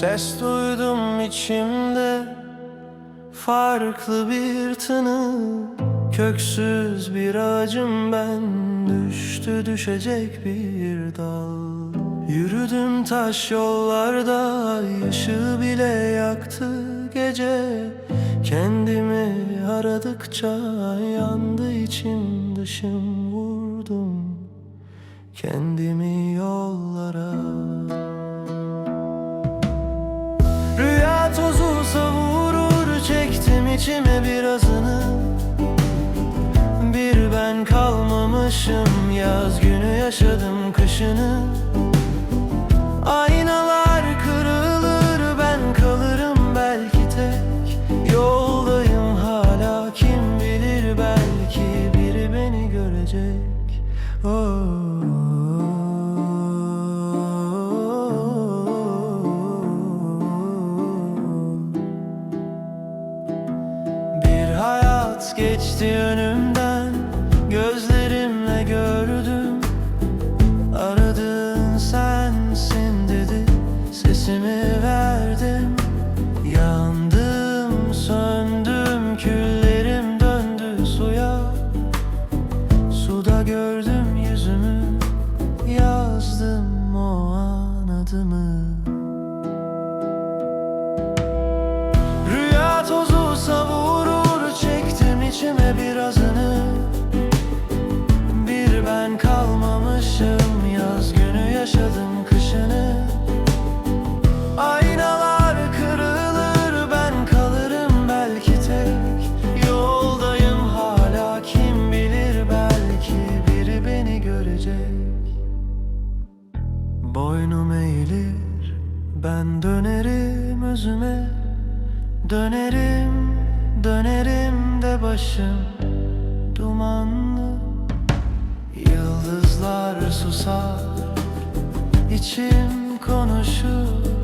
ses duydum içimde Farklı bir tını. Köksüz bir ağacım ben Düştü düşecek bir dal. Yürüdüm taş yollarda Yaşı bile yaktı gece. Kendimi aradıkça Yandı içim dışım vurdum. Kendimi yollara içime birazını. Bir ben kalmamışım yaz günü yaşadım kışını. Aynalar kırılır ben kalırım belki tek. Yoldayım hala kim bilir belki biri beni görecek. Oh. Geçti önümden Gözlerimle gördüm. Aradığın sensin dedi Sesimi verdim. Yandım söndüm Küllerim döndü suya. Suda gördüm yüzümü Yazdım o an adımı Boynum eğilir ben dönerim özüme. Dönerim, dönerim de başım dumanlı. Yıldızlar susar, içim konuşur